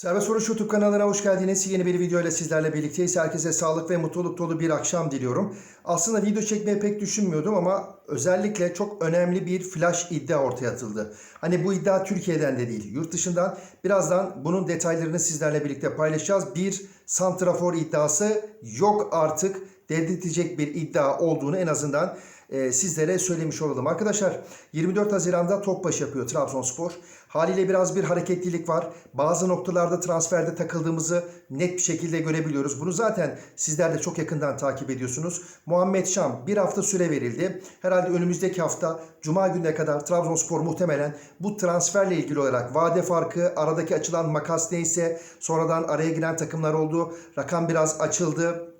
Serbest Vuruş YouTube kanalına hoş geldiniz. Yeni bir video ile sizlerle birlikteyiz. Herkese sağlık ve mutluluk dolu bir akşam diliyorum. Aslında video çekmeyi pek düşünmüyordum ama özellikle çok önemli bir flash iddia ortaya atıldı. Hani bu iddia Türkiye'den de değil, yurt dışından. Birazdan bunun detaylarını sizlerle birlikte paylaşacağız. Bir santrafor iddiası yok artık dedirtecek bir iddia olduğunu en azından e, sizlere söylemiş olalım. Arkadaşlar 24 Haziran'da top başı yapıyor Trabzonspor. Haliyle biraz bir hareketlilik var. Bazı noktalarda transferde takıldığımızı net bir şekilde görebiliyoruz. Bunu zaten sizler de çok yakından takip ediyorsunuz. Muhammed Şam bir hafta süre verildi. Herhalde önümüzdeki hafta Cuma gününe kadar Trabzonspor muhtemelen bu transferle ilgili olarak vade farkı, aradaki açılan makas neyse sonradan araya giren takımlar oldu. Rakam biraz açıldı.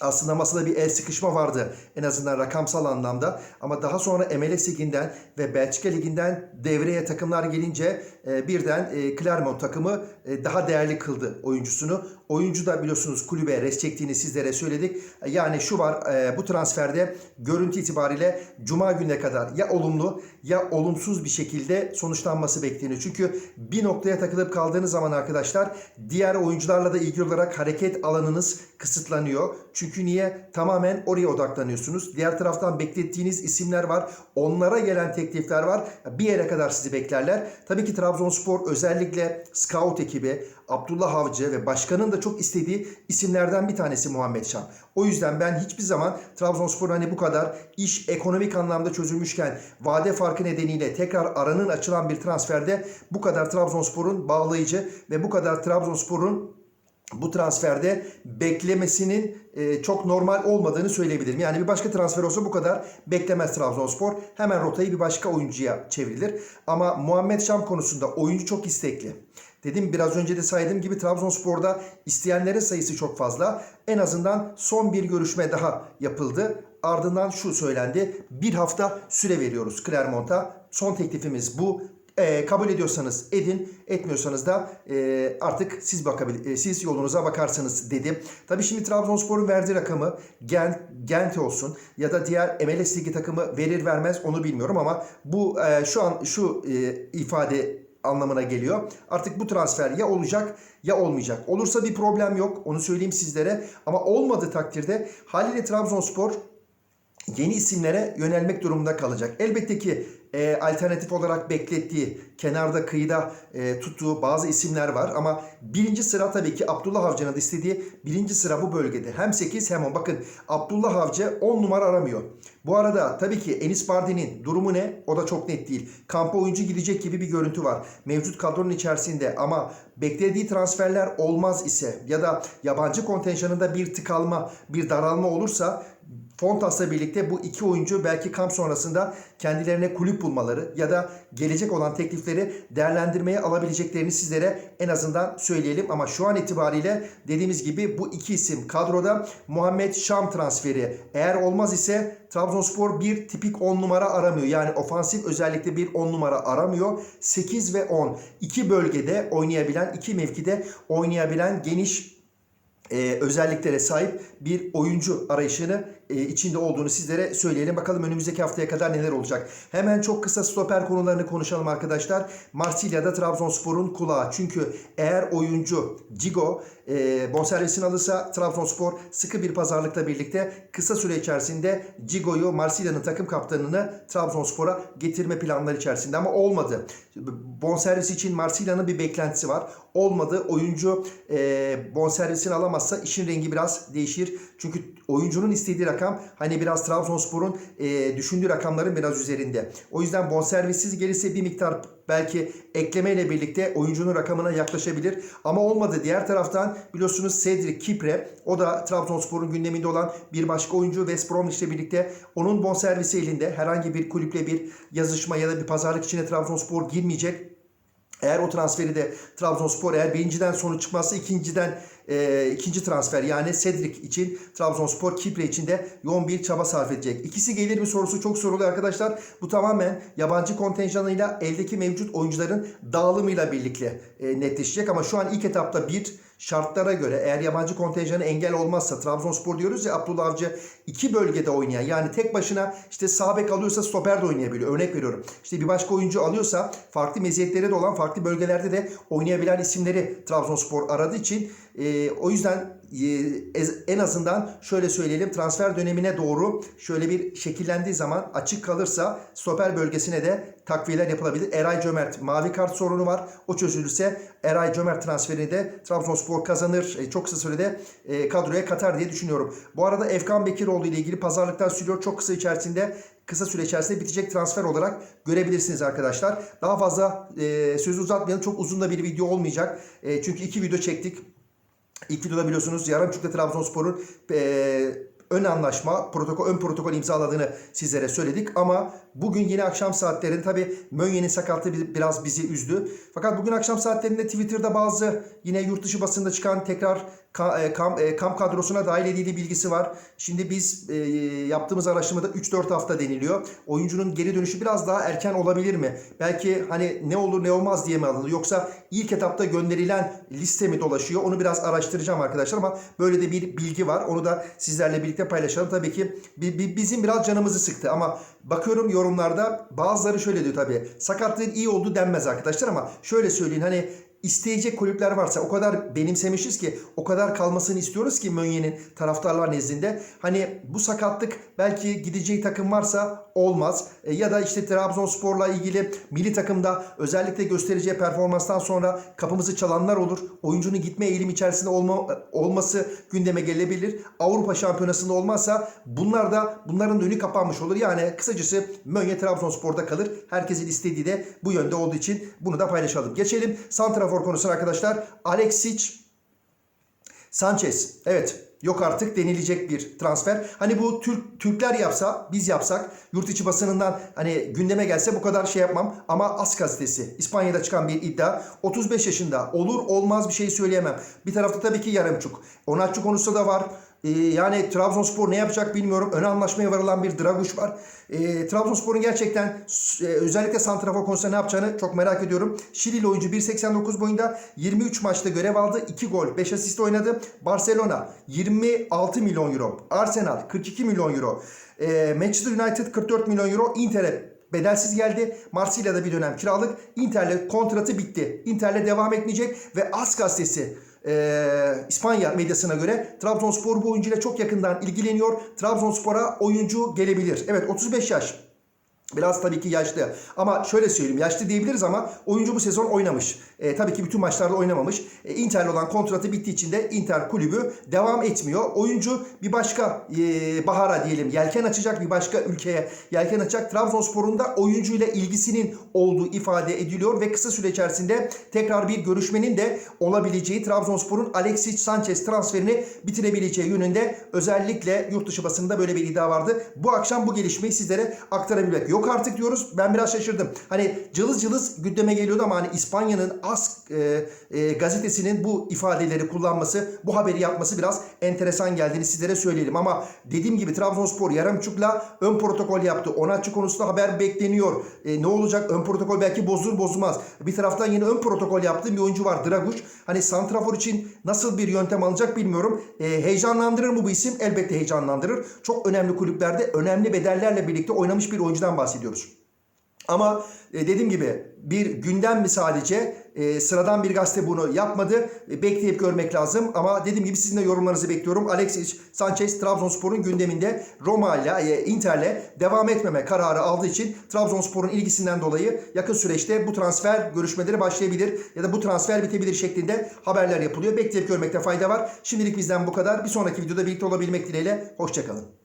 Aslında masada bir el sıkışma vardı en azından rakamsal anlamda. Ama daha sonra MLS Ligi'nden ve Belçika Ligi'nden devreye takımlar gelince e, birden e, Clermont takımı e, daha değerli kıldı oyuncusunu. Oyuncu da biliyorsunuz kulübe res çektiğini sizlere söyledik. Yani şu var e, bu transferde görüntü itibariyle Cuma gününe kadar ya olumlu ya olumsuz bir şekilde sonuçlanması bekleniyor. Çünkü bir noktaya takılıp kaldığınız zaman arkadaşlar diğer oyuncularla da ilgili olarak hareket alanınız kısıtlanıyor. Çünkü niye? Tamamen oraya odaklanıyorsunuz. Diğer taraftan beklettiğiniz isimler var. Onlara gelen teklifler var. Bir yere kadar sizi beklerler. Tabii ki Trabzonspor özellikle scout ekibi, Abdullah Avcı ve başkanın da çok istediği isimlerden bir tanesi Muhammed Şam. O yüzden ben hiçbir zaman Trabzonspor hani bu kadar iş ekonomik anlamda çözülmüşken vade farkı nedeniyle tekrar aranın açılan bir transferde bu kadar Trabzonspor'un bağlayıcı ve bu kadar Trabzonspor'un bu transferde beklemesinin e, çok normal olmadığını söyleyebilirim. Yani bir başka transfer olsa bu kadar beklemez Trabzonspor. Hemen rotayı bir başka oyuncuya çevrilir. Ama Muhammed Şam konusunda oyuncu çok istekli. Dedim biraz önce de saydığım gibi Trabzonspor'da isteyenlerin sayısı çok fazla. En azından son bir görüşme daha yapıldı. Ardından şu söylendi. Bir hafta süre veriyoruz Clermont'a. Son teklifimiz bu. E, kabul ediyorsanız edin, etmiyorsanız da e, artık siz bakabil e, siz yolunuza bakarsınız dedim. Tabii şimdi Trabzonspor'un verdiği rakamı Gent, Gent olsun ya da diğer MLS Ligi takımı verir vermez onu bilmiyorum ama bu e, şu an şu e, ifade anlamına geliyor. Artık bu transfer ya olacak ya olmayacak. Olursa bir problem yok. Onu söyleyeyim sizlere. Ama olmadığı takdirde haliyle Trabzonspor yeni isimlere yönelmek durumunda kalacak. Elbette ki e, alternatif olarak beklettiği, kenarda kıyıda e, tuttuğu bazı isimler var ama birinci sıra tabii ki Abdullah Avcı'nın istediği birinci sıra bu bölgede. Hem 8 hem 10. Bakın Abdullah Avcı 10 numara aramıyor. Bu arada tabii ki Enis Bardi'nin durumu ne? O da çok net değil. Kampa oyuncu gidecek gibi bir görüntü var. Mevcut kadronun içerisinde ama beklediği transferler olmaz ise ya da yabancı kontenjanında bir tıkalma, bir daralma olursa Fontas'la birlikte bu iki oyuncu belki kamp sonrasında kendilerine kulüp bulmaları ya da gelecek olan teklifleri değerlendirmeye alabileceklerini sizlere en azından söyleyelim. Ama şu an itibariyle dediğimiz gibi bu iki isim kadroda Muhammed Şam transferi eğer olmaz ise Trabzonspor bir tipik 10 numara aramıyor. Yani ofansif özellikle bir 10 numara aramıyor. 8 ve 10 iki bölgede oynayabilen, iki mevkide oynayabilen geniş e, özelliklere sahip bir oyuncu arayışını içinde olduğunu sizlere söyleyelim. Bakalım önümüzdeki haftaya kadar neler olacak. Hemen çok kısa stoper konularını konuşalım arkadaşlar. Marsilya'da Trabzonspor'un kulağı. Çünkü eğer oyuncu Cigo e, bonservisini alırsa Trabzonspor sıkı bir pazarlıkla birlikte kısa süre içerisinde Cigo'yu Marsilya'nın takım kaptanını Trabzonspor'a getirme planları içerisinde ama olmadı. Bonservis için Marsilya'nın bir beklentisi var. Olmadı. Oyuncu e, bonservisini alamazsa işin rengi biraz değişir. Çünkü oyuncunun istediği rakam hani biraz Trabzonspor'un e, düşündüğü rakamların biraz üzerinde. O yüzden bonservissiz gelirse bir miktar belki eklemeyle birlikte oyuncunun rakamına yaklaşabilir. Ama olmadı. Diğer taraftan biliyorsunuz Cedric Kipre o da Trabzonspor'un gündeminde olan bir başka oyuncu West Bromwich ile birlikte onun bonservisi elinde. Herhangi bir kulüple bir yazışma ya da bir pazarlık içine Trabzonspor girmeyecek. Eğer o transferi de Trabzonspor eğer birinciden sonuç çıkmazsa ikinciden e, ikinci transfer yani Cedric için Trabzonspor Kipre için de yoğun bir çaba sarf edecek. İkisi gelir mi sorusu çok soruluyor arkadaşlar. Bu tamamen yabancı kontenjanıyla eldeki mevcut oyuncuların dağılımıyla birlikte e, netleşecek ama şu an ilk etapta bir şartlara göre eğer yabancı kontenjanı engel olmazsa Trabzonspor diyoruz ya Abdullah Avcı iki bölgede oynayan yani tek başına işte sağ alıyorsa stoper de oynayabiliyor. Örnek veriyorum. İşte bir başka oyuncu alıyorsa farklı meziyetleri de olan farklı bölgelerde de oynayabilen isimleri Trabzonspor aradığı için e, o yüzden en azından şöyle söyleyelim transfer dönemine doğru şöyle bir şekillendiği zaman açık kalırsa stoper bölgesine de takviyeler yapılabilir. Eray Cömert mavi kart sorunu var. O çözülürse Eray Cömert transferini de Trabzonspor kazanır. E, çok kısa sürede e, kadroya katar diye düşünüyorum. Bu arada Efkan Bekiroğlu ile ilgili pazarlıklar sürüyor. Çok kısa içerisinde kısa süre içerisinde bitecek transfer olarak görebilirsiniz arkadaşlar. Daha fazla e, sözü uzatmayalım. Çok uzun da bir video olmayacak. E, çünkü iki video çektik. İlk videoda biliyorsunuz Yarımçuk'ta Trabzonspor'un e, ön anlaşma, protokol, ön protokol imzaladığını sizlere söyledik. Ama bugün yine akşam saatlerinde tabi Mönye'nin sakatlığı biraz bizi üzdü. Fakat bugün akşam saatlerinde Twitter'da bazı yine yurt dışı basında çıkan tekrar kamp, kamp kadrosuna dahil edildiği bilgisi var. Şimdi biz e, yaptığımız araştırmada 3-4 hafta deniliyor. Oyuncunun geri dönüşü biraz daha erken olabilir mi? Belki hani ne olur ne olmaz diye mi alındı? Yoksa ilk etapta gönderilen liste mi dolaşıyor? Onu biraz araştıracağım arkadaşlar ama böyle de bir bilgi var. Onu da sizlerle birlikte paylaşalım. Tabii ki bizim biraz canımızı sıktı ama bakıyorum yorumlarda bazıları şöyle diyor tabii. Sakatlığın iyi olduğu denmez arkadaşlar ama şöyle söyleyin hani isteyecek kulüpler varsa o kadar benimsemişiz ki o kadar kalmasını istiyoruz ki Mönye'nin taraftarlar nezdinde. Hani bu sakatlık belki gideceği takım varsa olmaz. E, ya da işte Trabzonspor'la ilgili milli takımda özellikle göstereceği performanstan sonra kapımızı çalanlar olur. Oyuncunun gitme eğilim içerisinde olma, olması gündeme gelebilir. Avrupa Şampiyonası'nda olmazsa bunlar da bunların da önü kapanmış olur. Yani kısacası Mönye Trabzonspor'da kalır. Herkesin istediği de bu yönde olduğu için bunu da paylaşalım. Geçelim Santrafor konusuna arkadaşlar. Alexic Sanchez. Evet yok artık denilecek bir transfer. Hani bu Türk Türkler yapsa, biz yapsak, yurt içi basınından hani gündeme gelse bu kadar şey yapmam. Ama As gazetesi, İspanya'da çıkan bir iddia. 35 yaşında olur olmaz bir şey söyleyemem. Bir tarafta tabii ki Yaremçuk. Onatçı konusu da var. Ee, yani Trabzonspor ne yapacak bilmiyorum. Öne anlaşmaya varılan bir Draguş var. Ee, Trabzonspor'un gerçekten e, özellikle Santrafor konusunda ne yapacağını çok merak ediyorum. Şilili oyuncu 1.89 boyunda 23 maçta görev aldı. 2 gol, 5 asist oynadı. Barcelona 26 milyon euro. Arsenal 42 milyon euro. Ee, Manchester United 44 milyon euro. Inter'e bedelsiz geldi. Marsilya'da bir dönem kiralık. Inter'le kontratı bitti. Inter'le devam etmeyecek ve As gazetesi e, İspanya medyasına göre Trabzonspor bu oyuncuyla çok yakından ilgileniyor. Trabzonspor'a oyuncu gelebilir. Evet 35 yaş. Biraz tabii ki yaşlı ama şöyle söyleyeyim yaşlı diyebiliriz ama oyuncu bu sezon oynamış. E, tabii ki bütün maçlarda oynamamış. E, Inter'le olan kontratı bittiği için de Inter kulübü devam etmiyor. Oyuncu bir başka e, bahara diyelim yelken açacak bir başka ülkeye yelken açacak. Trabzonspor'un da oyuncuyla ilgisinin olduğu ifade ediliyor ve kısa süre içerisinde tekrar bir görüşmenin de olabileceği Trabzonspor'un Alexis Sanchez transferini bitirebileceği yönünde özellikle yurt dışı basında böyle bir iddia vardı. Bu akşam bu gelişmeyi sizlere aktarabilmek yok yok artık diyoruz. Ben biraz şaşırdım. Hani cılız cılız gündeme geliyordu ama hani İspanya'nın As e, e, gazetesinin bu ifadeleri kullanması, bu haberi yapması biraz enteresan geldiğini sizlere söyleyelim. Ama dediğim gibi Trabzonspor Yaremçuk'la ön protokol yaptı. Onatçı konusunda haber bekleniyor. E, ne olacak? Ön protokol belki bozulur bozulmaz. Bir taraftan yine ön protokol yaptığı bir oyuncu var Draguş. Hani Santrafor için nasıl bir yöntem alacak bilmiyorum. E, heyecanlandırır mı bu isim? Elbette heyecanlandırır. Çok önemli kulüplerde önemli bedellerle birlikte oynamış bir oyuncudan bahsediyoruz. Ama e, dediğim gibi bir gündem mi sadece e, sıradan bir gazete bunu yapmadı. E, bekleyip görmek lazım. Ama dediğim gibi sizin de yorumlarınızı bekliyorum. Alexis Sanchez Trabzonspor'un gündeminde Roma ile e, Inter'le devam etmeme kararı aldığı için Trabzonspor'un ilgisinden dolayı yakın süreçte bu transfer görüşmeleri başlayabilir ya da bu transfer bitebilir şeklinde haberler yapılıyor. Bekleyip görmekte fayda var. Şimdilik bizden bu kadar. Bir sonraki videoda birlikte olabilmek dileğiyle. Hoşçakalın.